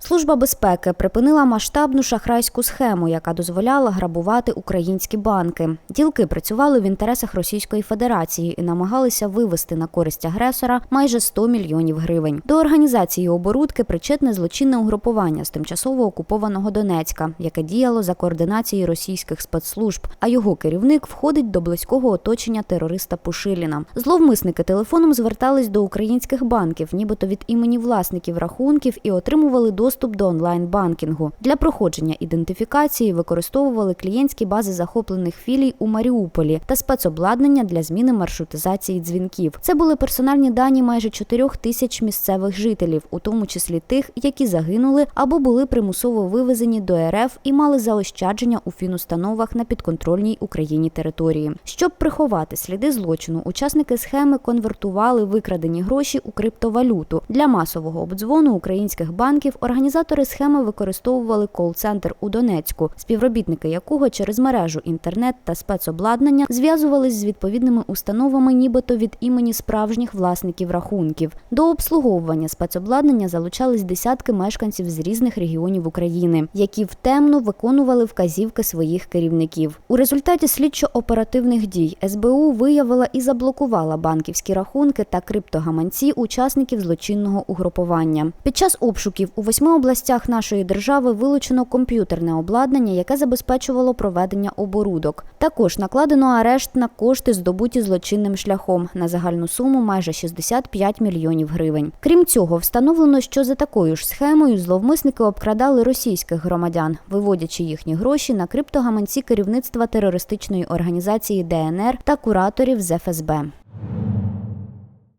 Служба безпеки припинила масштабну шахрайську схему, яка дозволяла грабувати українські банки. Ділки працювали в інтересах Російської Федерації і намагалися вивести на користь агресора майже 100 мільйонів гривень. До організації оборудки причетне злочинне угрупування з тимчасово окупованого Донецька, яке діяло за координацією російських спецслужб. А його керівник входить до близького оточення терориста Пушиліна. Зловмисники телефоном звертались до українських банків, нібито від імені власників рахунків, і отримували доступ до онлайн-банкінгу. Для проходження ідентифікації використовували клієнтські бази захоплених філій у Маріуполі та спецобладнання для зміни маршрутизації дзвінків. Це були персональні дані майже 4 тисяч місцевих жителів, у тому числі тих, які загинули або були примусово вивезені до РФ і мали заощадження у фінустановах на підконтрольній Україні території. Щоб приховати сліди злочину, учасники схеми конвертували викрадені гроші у криптовалюту. Для масового обдзвону українських банків організатори схеми використовували кол-центр у Донецьку, співробітники якого через мережу інтернет та спецобладнання зв'язувались з відповідними установами, нібито від імені справжніх власників рахунків. До обслуговування спецобладнання залучались десятки мешканців з різних регіонів України, які втемно виконували вказівки своїх керівників. У результаті слідчо-оперативних дій СБУ виявила і заблокувала банківські рахунки та криптогаманці учасників злочинного угрупування. Під час обшуків у восьми областях нашої держави вилучено комп'ютерне обладнання, яке забезпечувало проведення оборудок. Також накладено арешт на кошти, здобуті злочинним шляхом на загальну суму майже 65 мільйонів гривень. Крім цього, встановлено, що за такою ж схемою зловмисники обкрадали російських громадян, виводячи їхні гроші на криптогаманці керівництва терористичної організації ДНР та кураторів з ФСБ.